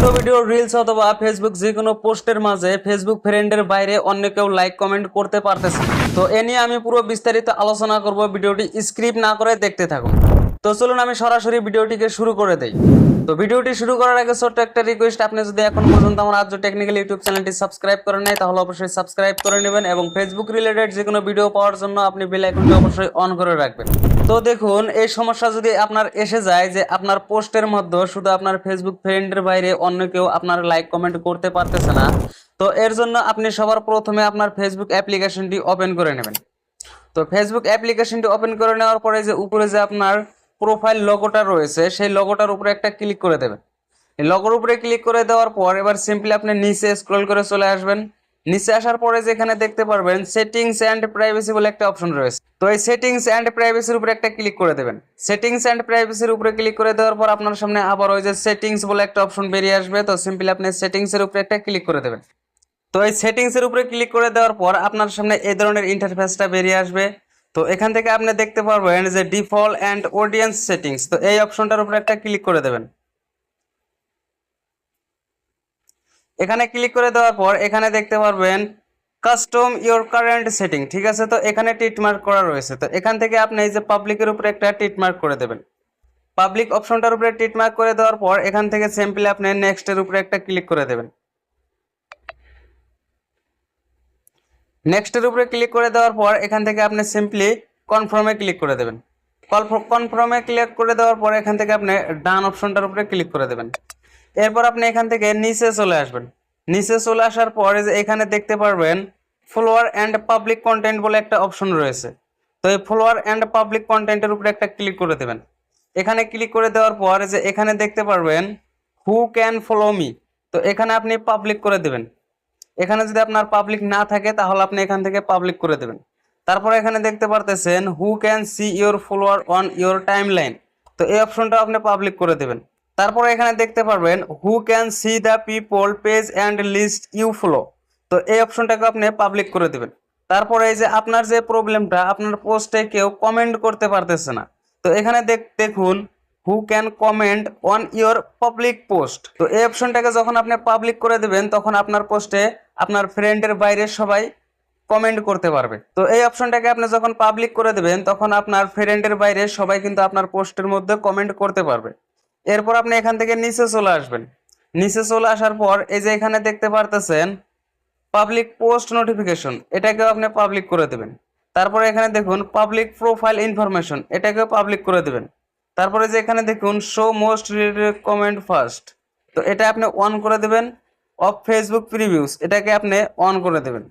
ছোট video reels অথবা Facebook যে কোনো পোস্টের মাঝে ফেসবুক ফ্রেন্ডের বাইরে অন্য কেউ লাইক কমেন্ট করতে পারতেছে তো এ নিয়ে আমি পুরো বিস্তারিত আলোচনা করব, ভিডিওটি স্ক্রিপ্ট না করে দেখতে থাকুন। তো চলুন আমি সরাসরি ভিডিওটিকে শুরু করে দেই। তো ভিডিওটি শুরু করার আগে ছোট্ট একটা রিকোয়েস্ট আপনি যদি এখন পর্যন্ত আমার আজ টেকনিক্যাল ইউটিউব চ্যানেলটি সাবস্ক্রাইব করেন নাই, তাহলে অবশ্যই সাবস্ক্রাইব করে নেবেন এবং ফেসবুক রিলেটেড যে কোনো ভিডিও পাওয়ার জন্য আপনি বেল আইকনটি অবশ্যই অন করে রাখবেন। তো দেখুন, এই সমস্যা যদি আপনার এসে যায় যে আপনার পোস্টের মধ্যে শুধু আপনার ফেসবুক ফ্রেন্ডের বাইরে অন্য কেউ আপনার লাইক কমেন্ট করতে পারতেছে না, তো এর জন্য আপনি সবার প্রথমে আপনার ফেসবুক অ্যাপ্লিকেশনটি ওপেন করে নেবেন। তো ফেসবুক অ্যাপ্লিকেশনটি ওপেন করে নেওয়ার পরে যে উপরে যে আপনার প্রোফাইল লোগোটা রয়েছে, সেই লোগোটার উপরে একটা ক্লিক করে দেবেন। লগোর উপরে ক্লিক করে দেওয়ার পর এবার সিম্পলি আপনি নিচে স্ক্রল করে চলে আসবেন। নিচে আসার পরে যেখানে দেখতে পারবেন সেটিংস অ্যান্ড প্রাইভেসি বলে একটা অপশন রয়েছে। তো এই সেটিংস অ্যান্ড প্রাইভেসির উপরে একটা ক্লিক করে দেবেন। সেটিংস অ্যান্ড প্রাইভেসির উপরে ক্লিক করে দেওয়ার পর আপনার সামনে আবার ওই যে সেটিংস বলে একটা অপশন বেরিয়ে আসবে। তো সিম্পলি আপনি সেটিংসের উপরে একটা ক্লিক করে দেবেন। তো এই সেটিংসের উপরে ক্লিক করে দেওয়ার পর আপনার সামনে এই ধরনের ইন্টারফেসটা বেরিয়ে আসবে। তো এখান থেকে আপনি দেখতে পারবেন যে ডিফল্ট অ্যান্ড অডিয়েন্স সেটিংস তো এই অপশনটার উপরে একটা ক্লিক করে দেবেন। এখানে ক্লিক করে দেওয়ার পর এখানে দেখতে পারবেন কাস্টম ইওর কারেন্ট সেটিং ঠিক আছে? তো এখানে টিটমার্ক করা রয়েছে। তো এখান থেকে আপনি এই যে পাবলিকের উপরে একটা টিটমার্ক করে দেবেন। পাবলিক অপশনটার উপরে টিটমার্ক করে দেওয়ার পর এখান থেকে সিম্পলি আপনি নেক্সটের উপরে একটা ক্লিক করে দেবেন। নেক্সটের উপরে ক্লিক করে দেওয়ার পর এখান থেকে আপনি সিম্পলি কনফার্মে ক্লিক করে দেবেন। কনফার্মে ক্লিক করে দেওয়ার পর এখান থেকে আপনি ডান অপশনটার উপরে ক্লিক করে দেবেন। এরপর আপনি এখান থেকে নিচে চলে আসবেন। নিচে চলে আসার পর যে এখানে দেখতে পারবেন ফলোয়ার অ্যান্ড পাবলিক কন্টেন্ট বলে একটা অপশন রয়েছে। তো এই ফলোয়ার অ্যান্ড পাবলিক কন্টেন্টের উপরে একটা ক্লিক করে দেবেন। এখানে ক্লিক করে দেওয়ার পর যে এখানে দেখতে পারবেন হু ক্যান ফলো মি তো এখানে আপনি পাবলিক করে দেবেন। এখানে যদি আপনার পাবলিক না থাকে তাহলে আপনি এখান থেকে পাবলিক করে দেবেন। তারপরে এখানে দেখতে পারতেছেন who can see your follower on your timeline তো এই অপশনটা আপনি পাবলিক করে দেবেন। তারপরে এখানে দেখতে পারবেন who can see the people page and list you follow তো এই অপশনটাকে আপনি পাবলিক করে দেবেন। তারপরে এই যে আপনার যে প্রবলেমটা আপনার পোস্টে কেউ কমেন্ট করতে পারতেছে না। তো এখানে দেখ দেখুন who can comment on your public post তো এই অপশনটাকে যখন আপনি পাবলিক করে দেবেন, তখন আপনার পোস্টে আপনার ফ্রেন্ডের বাইরে সবাই কমেন্ট করতে পারবে। তো এই অপশনটাকে আপনি যখন পাবলিক করে দেবেন, তখন আপনার ফ্রেন্ডের বাইরে সবাই কিন্তু আপনার পোস্টের মধ্যে কমেন্ট করতে পারবে। এরপর আপনি এখান থেকে নিচে চলে আসবেন। নিচে চলে আসার পর এই যে এখানে দেখতে পারতেছেন পাবলিক পোস্ট নোটিফিকেশন এটাকেও আপনি পাবলিক করে দেবেন। তারপরে এখানে দেখুন পাবলিক প্রোফাইল ইনফরমেশন এটাকেও পাবলিক করে দেবেন। তারপরে যে এখানে দেখুন show most related comment first তো এটা আপনি অন করে দেবেন। অফ ফেসবুক প্রিভিউস এটাকে আপনি অন করে দেবেন।